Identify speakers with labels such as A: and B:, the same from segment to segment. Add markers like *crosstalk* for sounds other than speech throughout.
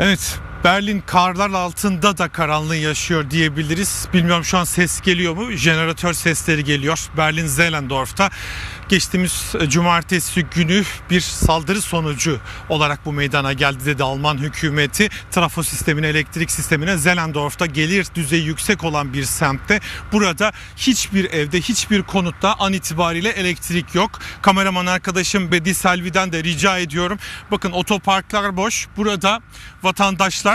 A: Evet, Berlin karlar altında da karanlığı yaşıyor diyebiliriz. Bilmiyorum şu an ses geliyor mu? Jeneratör sesleri geliyor. Berlin Zehlendorf'ta geçtiğimiz e, cumartesi günü bir saldırı sonucu olarak bu meydana geldi dedi Alman hükümeti. Trafo sistemine, elektrik sistemine Zehlendorf'ta gelir düzeyi yüksek olan bir semtte. Burada hiçbir evde, hiçbir konutta an itibariyle elektrik yok. Kameraman arkadaşım Bedi Selvi'den de rica ediyorum. Bakın otoparklar boş. Burada vatandaşlar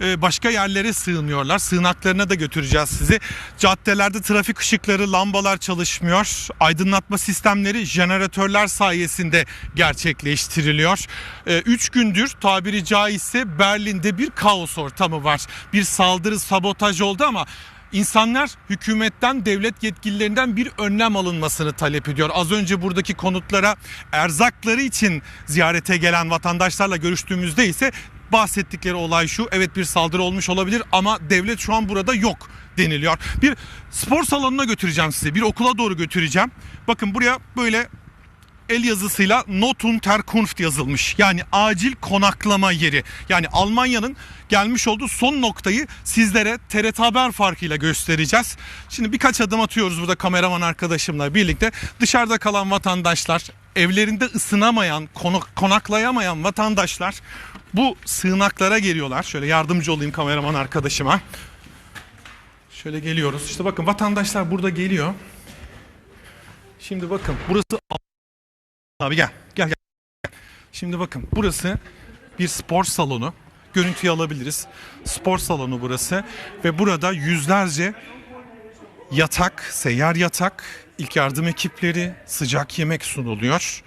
A: e, başka yerlere sığınıyorlar. Sığınaklarına da götüreceğiz sizi. Caddelerde trafik ışıkları, lambalar çalışmıyor. Aydınlatma sistemleri jeneratörler sayesinde gerçekleştiriliyor. 3 gündür tabiri caizse Berlin'de bir kaos ortamı var. Bir saldırı, sabotaj oldu ama İnsanlar hükümetten, devlet yetkililerinden bir önlem alınmasını talep ediyor. Az önce buradaki konutlara erzakları için ziyarete gelen vatandaşlarla görüştüğümüzde ise bahsettikleri olay şu. Evet bir saldırı olmuş olabilir ama devlet şu an burada yok deniliyor. Bir spor salonuna götüreceğim sizi. Bir okula doğru götüreceğim. Bakın buraya böyle el yazısıyla Notum Terkunft yazılmış. Yani acil konaklama yeri. Yani Almanya'nın gelmiş olduğu son noktayı sizlere TRT Haber farkıyla göstereceğiz. Şimdi birkaç adım atıyoruz burada kameraman arkadaşımla birlikte. Dışarıda kalan vatandaşlar, evlerinde ısınamayan, konaklayamayan vatandaşlar bu sığınaklara geliyorlar. Şöyle yardımcı olayım kameraman arkadaşıma. Şöyle geliyoruz. İşte bakın vatandaşlar burada geliyor. Şimdi bakın burası Abi gel. Gel gel. Şimdi bakın burası bir spor salonu. Görüntüyü alabiliriz. Spor salonu burası ve burada yüzlerce yatak, seyyar yatak, ilk yardım ekipleri, sıcak yemek sunuluyor.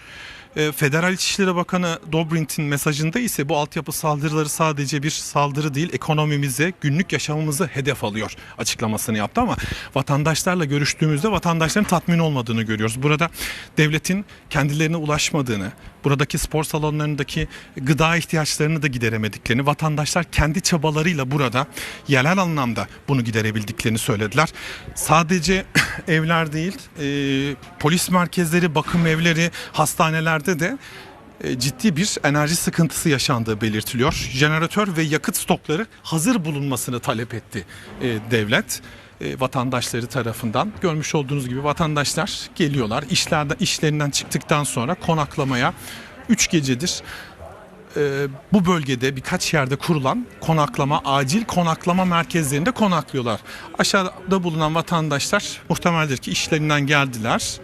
A: E, Federal İçişleri Bakanı Dobrint'in mesajında ise bu altyapı saldırıları sadece bir saldırı değil ekonomimize, günlük yaşamımızı hedef alıyor açıklamasını yaptı ama vatandaşlarla görüştüğümüzde vatandaşların tatmin olmadığını görüyoruz. Burada devletin kendilerine ulaşmadığını, buradaki spor salonlarındaki gıda ihtiyaçlarını da gideremediklerini, vatandaşlar kendi çabalarıyla burada yerel anlamda bunu giderebildiklerini söylediler. Sadece *clears throat* evler değil, e, polis merkezleri, bakım evleri, hastanelerde de e, ciddi bir enerji sıkıntısı yaşandığı belirtiliyor. Jeneratör ve yakıt stokları hazır bulunmasını talep etti e, devlet e, vatandaşları tarafından. Görmüş olduğunuz gibi vatandaşlar geliyorlar. İşlerde işlerinden çıktıktan sonra konaklamaya 3 gecedir bu bölgede birkaç yerde kurulan konaklama, acil konaklama merkezlerinde konaklıyorlar. Aşağıda bulunan vatandaşlar muhtemeldir ki işlerinden geldiler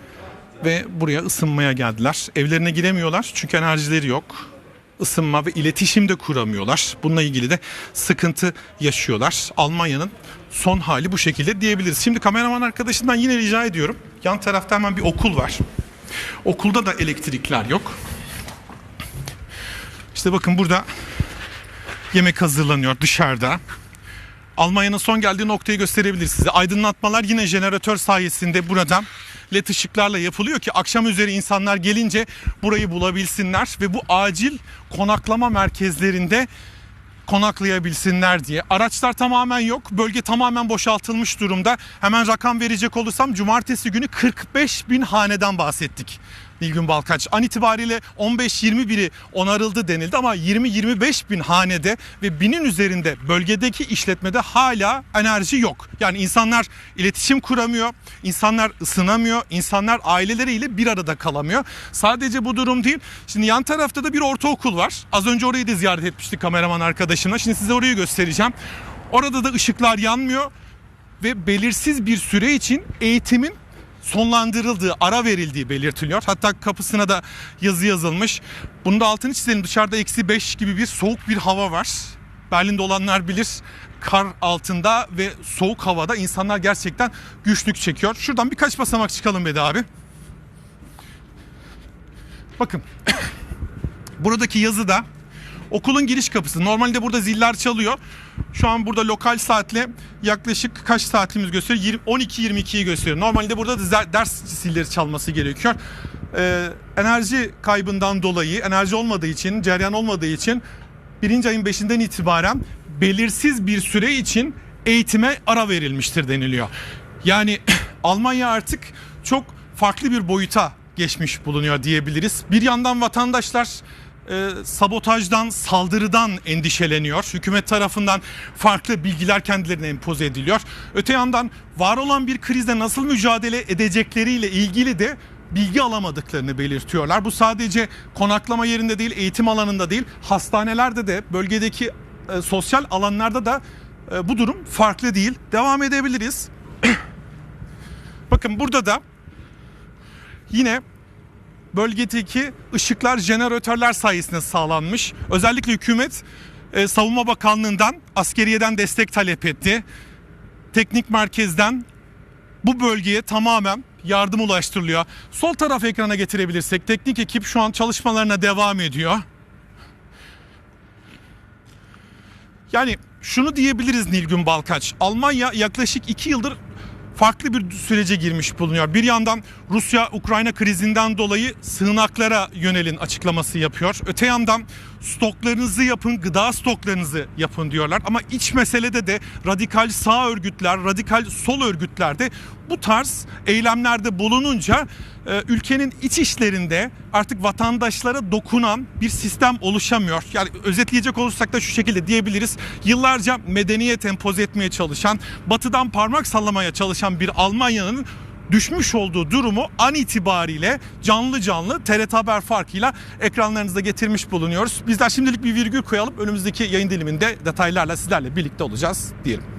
A: ve buraya ısınmaya geldiler. Evlerine giremiyorlar çünkü enerjileri yok. Isınma ve iletişim de kuramıyorlar. Bununla ilgili de sıkıntı yaşıyorlar. Almanya'nın son hali bu şekilde diyebiliriz. Şimdi kameraman arkadaşından yine rica ediyorum. Yan tarafta hemen bir okul var. Okulda da elektrikler yok. İşte bakın burada yemek hazırlanıyor dışarıda. Almanya'nın son geldiği noktayı gösterebilir size. Aydınlatmalar yine jeneratör sayesinde burada led ışıklarla yapılıyor ki akşam üzeri insanlar gelince burayı bulabilsinler ve bu acil konaklama merkezlerinde konaklayabilsinler diye. Araçlar tamamen yok. Bölge tamamen boşaltılmış durumda. Hemen rakam verecek olursam cumartesi günü 45 bin haneden bahsettik. Nilgün Balkaç. An itibariyle 15-20 biri onarıldı denildi ama 20-25 bin hanede ve binin üzerinde bölgedeki işletmede hala enerji yok. Yani insanlar iletişim kuramıyor, insanlar ısınamıyor, insanlar aileleriyle bir arada kalamıyor. Sadece bu durum değil. Şimdi yan tarafta da bir ortaokul var. Az önce orayı da ziyaret etmiştik kameraman arkadaşımla. Şimdi size orayı göstereceğim. Orada da ışıklar yanmıyor ve belirsiz bir süre için eğitimin sonlandırıldığı, ara verildiği belirtiliyor. Hatta kapısına da yazı yazılmış. Bunu da altını çizelim. Dışarıda eksi 5 gibi bir soğuk bir hava var. Berlin'de olanlar bilir kar altında ve soğuk havada insanlar gerçekten güçlük çekiyor. Şuradan birkaç basamak çıkalım Bedi abi. Bakın *coughs* buradaki yazı da okulun giriş kapısı. Normalde burada ziller çalıyor. Şu an burada lokal saatle yaklaşık kaç saatimiz gösteriyor? 12-22'yi gösteriyor. Normalde burada da ders zilleri çalması gerekiyor. Ee, enerji kaybından dolayı, enerji olmadığı için, cereyan olmadığı için birinci ayın beşinden itibaren belirsiz bir süre için eğitime ara verilmiştir deniliyor. Yani *clears throat* Almanya artık çok farklı bir boyuta geçmiş bulunuyor diyebiliriz. Bir yandan vatandaşlar e, sabotajdan, saldırıdan endişeleniyor. Hükümet tarafından farklı bilgiler kendilerine empoze ediliyor. Öte yandan var olan bir krizle nasıl mücadele edecekleriyle ilgili de bilgi alamadıklarını belirtiyorlar. Bu sadece konaklama yerinde değil, eğitim alanında değil, hastanelerde de, bölgedeki e, sosyal alanlarda da e, bu durum farklı değil. Devam edebiliriz. *coughs* Bakın burada da yine bölgedeki ışıklar jeneratörler sayesinde sağlanmış. Özellikle hükümet e, Savunma Bakanlığı'ndan, askeriyeden destek talep etti. Teknik merkezden bu bölgeye tamamen yardım ulaştırılıyor. Sol taraf ekrana getirebilirsek teknik ekip şu an çalışmalarına devam ediyor. Yani şunu diyebiliriz Nilgün Balkaç. Almanya yaklaşık iki yıldır farklı bir sürece girmiş bulunuyor. Bir yandan Rusya-Ukrayna krizinden dolayı sığınaklara yönelin açıklaması yapıyor. Öte yandan stoklarınızı yapın, gıda stoklarınızı yapın diyorlar. Ama iç meselede de radikal sağ örgütler, radikal sol örgütler de bu tarz eylemlerde bulununca ülkenin iç işlerinde artık vatandaşlara dokunan bir sistem oluşamıyor. Yani özetleyecek olursak da şu şekilde diyebiliriz. Yıllarca medeniyet empoze etmeye çalışan, batıdan parmak sallamaya çalışan bir Almanya'nın düşmüş olduğu durumu an itibariyle canlı canlı TRT Haber farkıyla ekranlarınızda getirmiş bulunuyoruz. Bizler şimdilik bir virgül koyalım. Önümüzdeki yayın diliminde detaylarla sizlerle birlikte olacağız diyelim.